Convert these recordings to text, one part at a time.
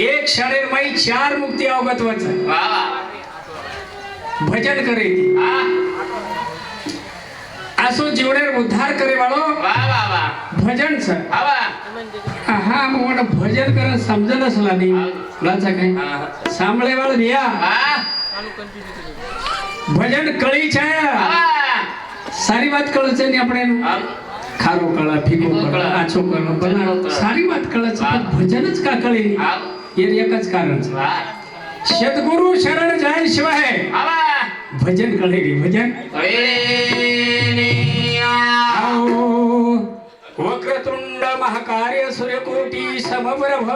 एक शाळेर माई चार मुक्ती अवगत वाचा भजन करे असो जीवनेर उद्धार करे वाळो भजन हा मग भजन कर समजत असला नाही. मुलाचा काय? सांभळे वाळ रिया. भजन कळी छाया. सारी बात कळच नाही आपण. खारो कळा फिको कळा आचो कळा सारी बात कळच भजनच का कळे एकच कारण. सद्गुरु शरण जाय शिवाय भजन कळे रे भजन. वक्रतुंड महाकार्य सूर्यकोटी समप्रभ.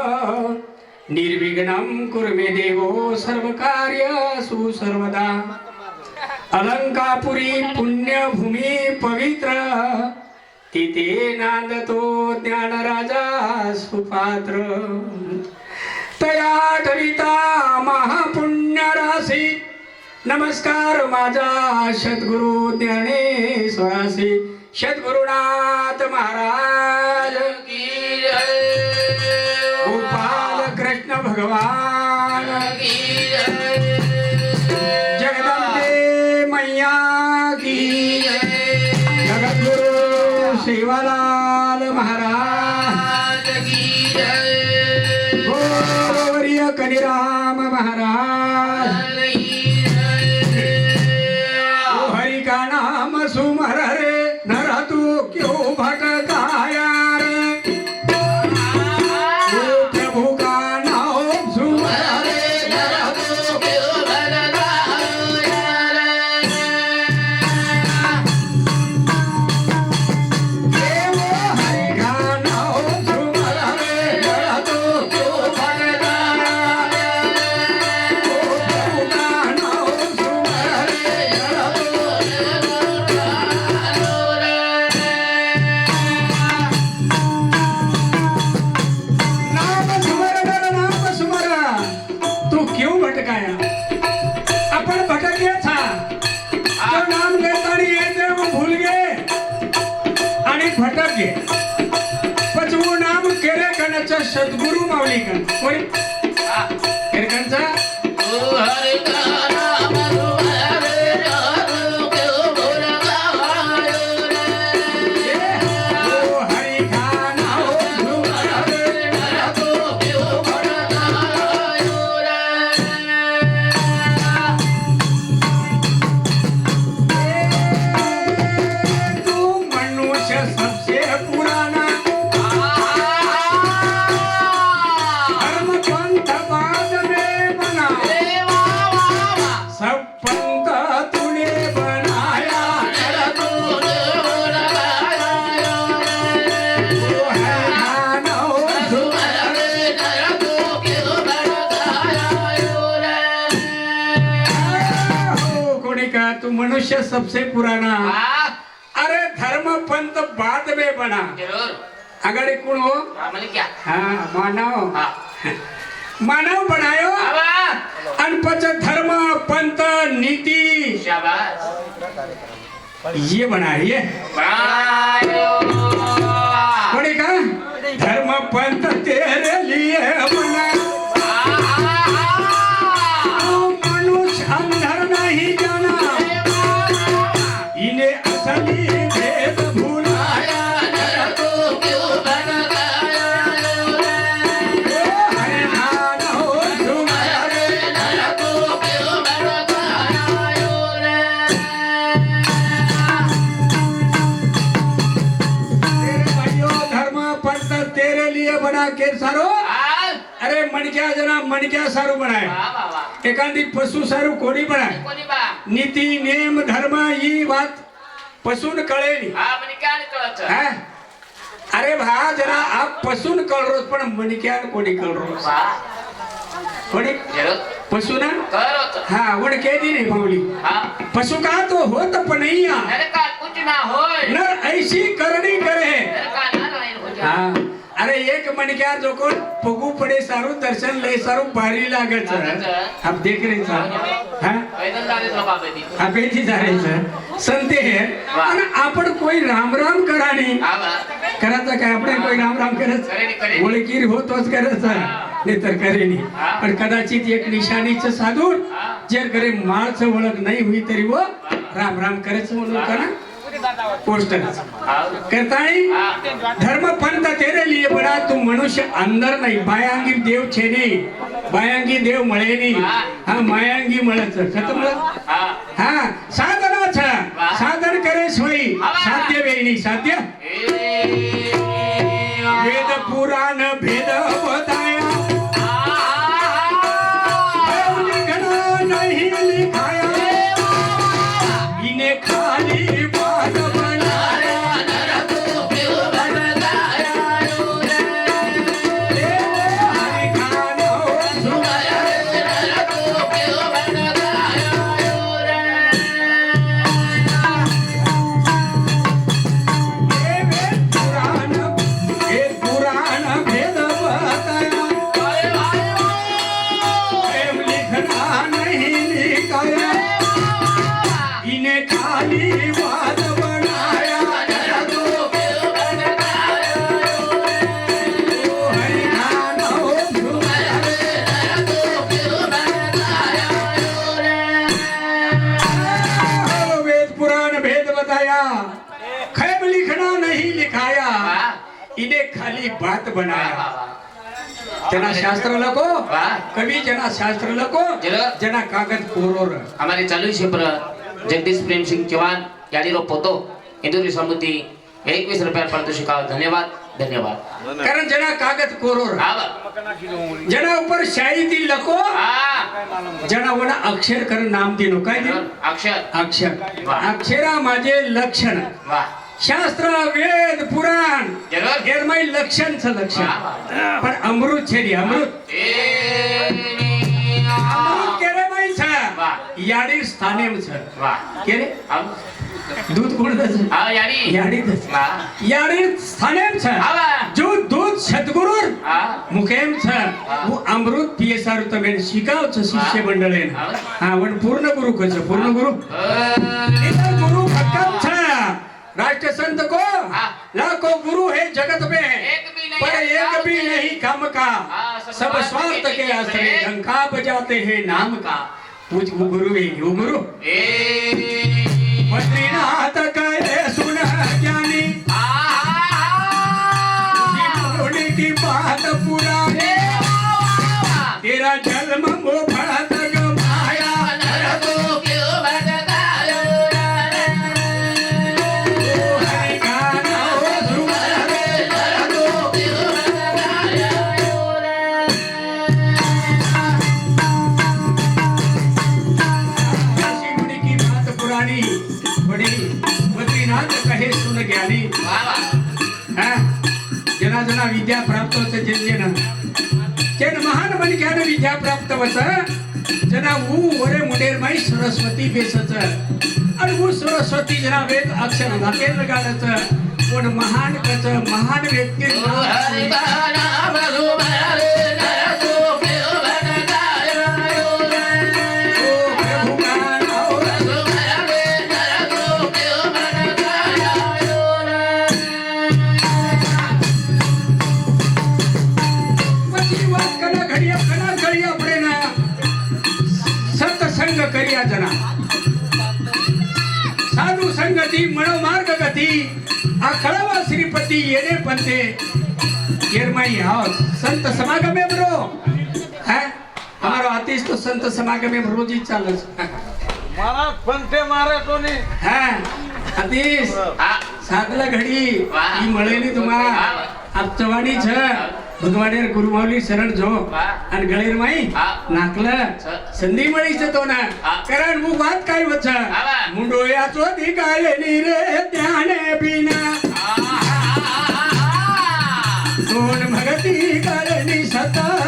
निर्विघ्न कुर्मे देवो सर्व कार्य सुसर्वदा. अलंकापुरी पुण्यभूमी पवित्र. तिथे नांदतो ज्ञानराजा सुपात्र. तया ठविता महापुण्य नमस्कार माझा सद्गुरु ज्ञानेश्वरासी। सद्गुरुनाथ महाराज की कनिराम महाराज. सबसे पुराना। अरे धर्म पंथ बाद में बना। आगाड़ी कोण हो? हाँ मानव। मानव बनायो। પછી धर्म पंथ नीति। ये बना ये कोणी का धर्म पंथ तेरे लिए लिए बना के सारो अरे मणक्या जना मणक्या सारू बनाय एखादी पशु सारू कोणी बनाय नीती नेम धर्म ही बात पसून कळेल. हा? अरे भा जरा आप पसून कळरोस पण मणक्यान कोणी कळरोस कोणी? पशु ना हा? वड केदी नाही पावली पशु का तो होत पण नाही हा. कुछ ना होय? नर ऐसी करणी करे. હા अरे एक मणिकार जो कोण फुगू पडे सारू दर्शन लय सारू भारी लागत आप देख रहे सर सर संते हे पण आपण कोई राम राम नाही करायचं काय? आपण कोई राम राम करत ओळखीर होतोच करत नाही तर करेनी पण कदाचित एक निशाणीच साधून जे करे माळच ओळख नाही होई तरी व राम राम करायचं म्हणून करा. ना करता करताई धर्म पंथ तेरे लिए बडा तू मनुष्य अंदर नाही. बायांगी देव छेने बायांगी देव मळेनी हा मायांगी मळच खतम हा साधनाच साधन करे सोयी साध्य वेणी साध्य? वेद पुराण भेद बताया नहीं लिखाया. इने खाली बताया खैब लिखना नहीं लिखाया। इन्हें खाली बात बनाया। जना शास्त्र लको. कवी जना शास्त्र लको. जना कागद कोरोर। हमारे चालू क्षेत्र जगदीश प्रेम सिंग चौहान यादीरो पोतो इंदुरी समिती एकवीस रुपया पारितोषिकावर धन्यवाद धन्यवाद। कारण जना कागद कोरोर. जना ऊपर शाही दी लको आ, जना वडा अक्षर कर नाम दिनो काय दिनो अक्षर. अक्षर. अक्षरा माझे लक्षण. वा. शास्त्र वेद पुराण. जरूर. हे माई लक्षणचं लक्षण. पण अमृत छे रे अमृत केरे माई छ. याडी केरे आव. दूध कोण याडी. याडी याडी आवा. जो సద్గురు ముఖేం సార్ అమృత్ పిఎస్ఆర్ తమేం శికావచ్చు శిష్య మండళేన पण पूर्ण गुरु कसं पूर्ण गुरु. गुरु भक्कम छा. राष्ट्र संत को लाखो गुरु है जगत में है। पर एक भी नहीं कम का। सब स्वार्थ के आश्रय डंका बजाते हैं नाम का। गुरु है गुरु। जेन महान मणक्यान विद्या प्राप्त होत जना ऊ वरे मुडेर माई सरस्वती बेसच आणि ऊ सरस्वती जना वेद अक्षर घातेल गाडच पण महान कच महान व्यक्ती કેરમાઈ આવ સંત સમાગમે બ્રો હે અમારો આતિશ તો સંત સમાગમે રોજ જ ચાલે છે મારા પંથે મારે તો નહીં હા આતિશ સાતલા ઘડી વાહ. ઈ મળે ની તમારા વાહ. આપ ચવાણી છે ભગવાને ગુરુમાવલી શરણ જો વાહ. અને ગળેર માઈ હા. નાકલા છે. સંધિ મળી છે તો ના હા. કારણ હું વાત કાઈ વચ્ચે વાહ. મુંડો યા ચોથી કાલે ની રે ધ્યાને બીના સોન ભગતી 갔다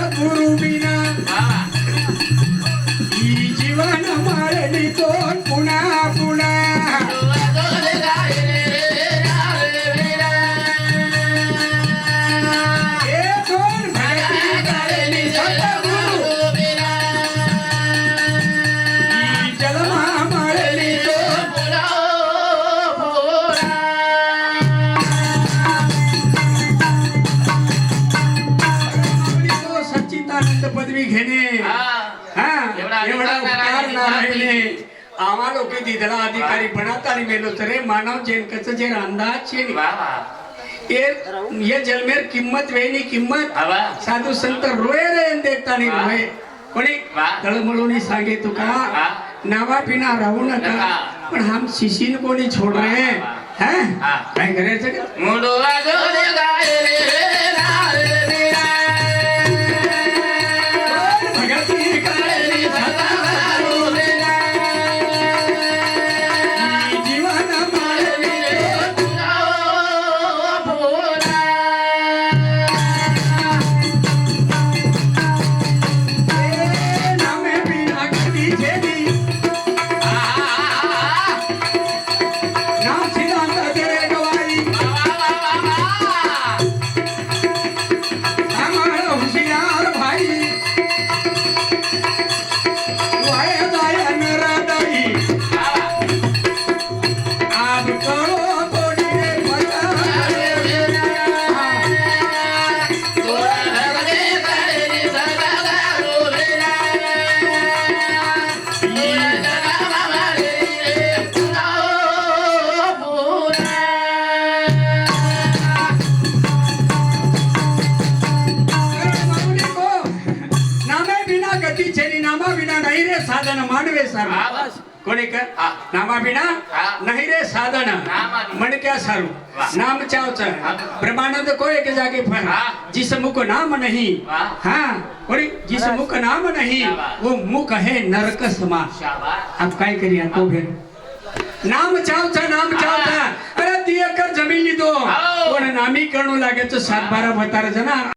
लोक दिदला अधिकारी बनत आणि मेलो. तरे मानव जेनकच जे अंदाज छे वा वा. ये जलमेर किंमत वेणी किंमत. साधू संत रोये रे देखता नाही. रोये. कोणी. तळमळून सांगे तुका. नावा पिना राहू नका. पण हम शिशीन कोणी छोड रे. काय करायचं सारू कोणी का? हा. नामा बिना हा. नहीं रे साधन. नामा बिना. मन क्या सारू. नाम चावच. हा. ब्रह्मानंद कोई के जाके फर हा. जिस मुख नाम नहीं. हाँ. कोणी? जिस मुख नाम नहीं क्या. वो मुख है नरक शाबाश अब काय करिया तो फिर नाम चावचा नाम चावचा. अरे ती एकर जमीन लिदो हाव. पण नामी करणू लागे तो सात बारा भतार जना